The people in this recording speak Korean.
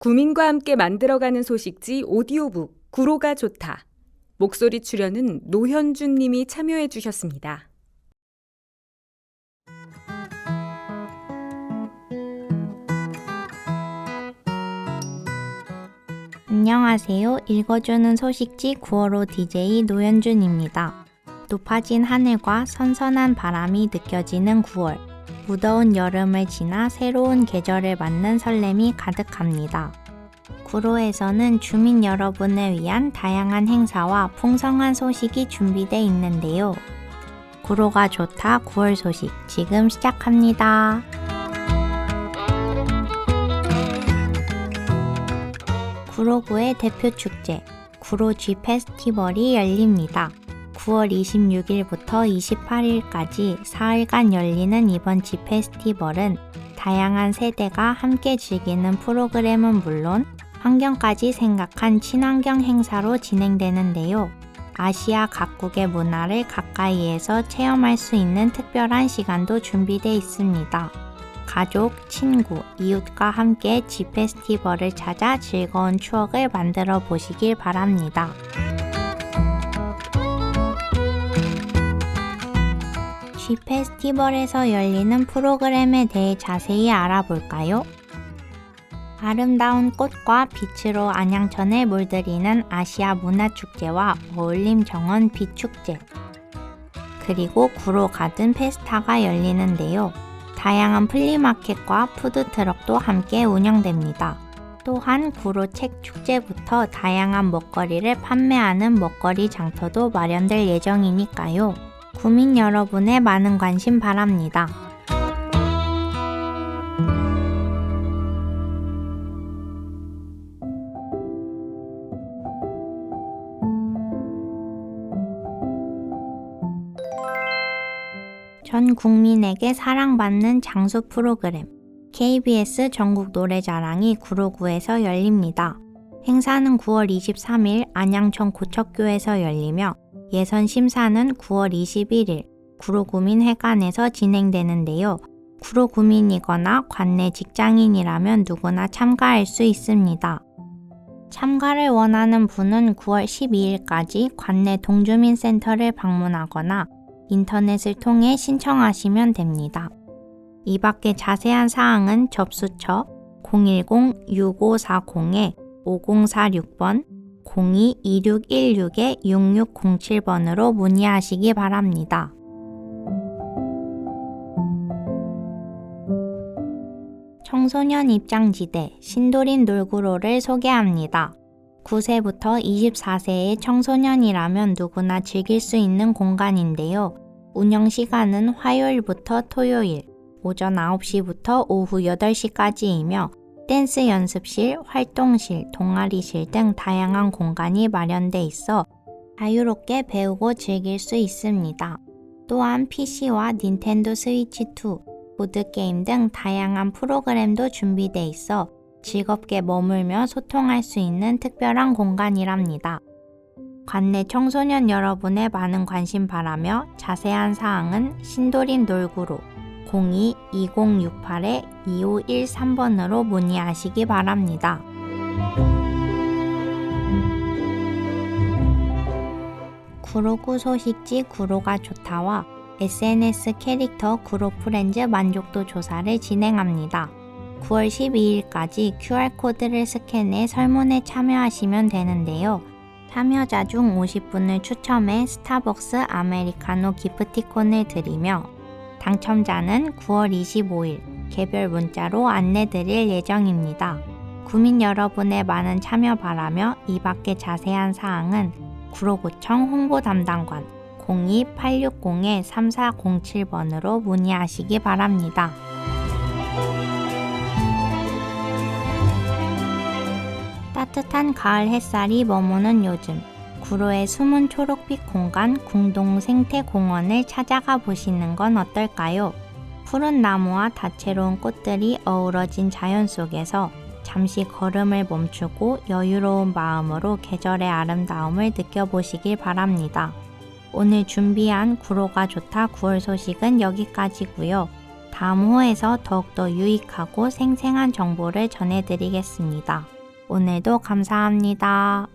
구민과 함께 만들어가는 소식지 오디오북 구로가 좋다. 목소리 출연은 노현준 님이 참여해 주셨습니다. 안녕하세요. 읽어주는 소식지 9월호 DJ 노현준입니다. 높아진 하늘과 선선한 바람이 느껴지는 9월. 무더운 여름을 지나 새로운 계절을 맞는 설렘이 가득합니다. 구로에서는 주민 여러분을 위한 다양한 행사와 풍성한 소식이 준비되어 있는데요. 구로가 좋다 9월 소식 지금 시작합니다. 구로구의 대표 축제 구로 G 페스티벌이 열립니다. 9월 26일부터 28일까지 사흘간 열리는 이번 G 페스티벌은 다양한 세대가 함께 즐기는 프로그램은 물론 환경까지 생각한 친환경 행사로 진행되는데요. 아시아 각국의 문화를 가까이에서 체험할 수 있는 특별한 시간도 준비되어 있습니다. 가족, 친구, 이웃과 함께 G 페스티벌을 찾아 즐거운 추억을 만들어 보시길 바랍니다. G 페스티벌에서 열리는 프로그램에 대해 자세히 알아볼까요? 아름다운 꽃과 빛으로 안양천을 물들이는 아시아 문화축제와 어울림 정원 빛축제 그리고 구로 가든 페스타가 열리는데요. 다양한 플리마켓과 푸드트럭도 함께 운영됩니다. 또한 구로 책 축제부터 다양한 먹거리를 판매하는 먹거리 장터도 마련될 예정이니까요. 구민 여러분의 많은 관심 바랍니다. 전 국민에게 사랑받는 장수 프로그램 KBS 전국 노래자랑이 구로구에서 열립니다. 행사는 9월 23일 안양천 고척교에서 열리며 예선 심사는 9월 21일 구로구민 회관에서 진행되는데요. 구로구민이거나 관내 직장인이라면 누구나 참가할 수 있습니다. 참가를 원하는 분은 9월 12일까지 관내 동주민센터를 방문하거나 인터넷을 통해 신청하시면 됩니다. 이 밖에 자세한 사항은 접수처 010-6540-5046번 02-2616-6607번으로 문의하시기 바랍니다. 청소년 입장지대 신도림 놀구로를 소개합니다. 9세부터 24세의 청소년이라면 누구나 즐길 수 있는 공간인데요. 운영 시간은 화요일부터 토요일, 오전 9시부터 오후 8시까지이며 댄스 연습실, 활동실, 동아리실 등 다양한 공간이 마련돼 있어 자유롭게 배우고 즐길 수 있습니다. 또한 PC와 닌텐도 스위치 2, 보드게임 등 다양한 프로그램도 준비돼 있어 즐겁게 머물며 소통할 수 있는 특별한 공간이랍니다. 관내 청소년 여러분의 많은 관심 바라며 자세한 사항은 신도림 놀구로 02-2068-2513번으로 문의하시기 바랍니다. 구로구 소식지 구로가 좋다와 SNS 캐릭터 구로 프렌즈 만족도 조사를 진행합니다. 9월 12일까지 QR코드를 스캔해 설문에 참여하시면 되는데요. 참여자 중 50분을 추첨해 스타벅스 아메리카노 기프티콘을 드리며 당첨자는 9월 25일 개별 문자로 안내드릴 예정입니다. 구민 여러분의 많은 참여 바라며 이 밖의 자세한 사항은 구로구청 홍보 담당관 02-860-3407번으로 문의하시기 바랍니다. 따뜻한 가을 햇살이 머무는 요즘 구로의 숨은 초록빛 공간 궁동 생태공원을 찾아가 보시는 건 어떨까요? 푸른 나무와 다채로운 꽃들이 어우러진 자연 속에서 잠시 걸음을 멈추고 여유로운 마음으로 계절의 아름다움을 느껴보시길 바랍니다. 오늘 준비한 구로가 좋다 9월 소식은 여기까지고요. 다음 호에서 더욱더 유익하고 생생한 정보를 전해드리겠습니다. 오늘도 감사합니다.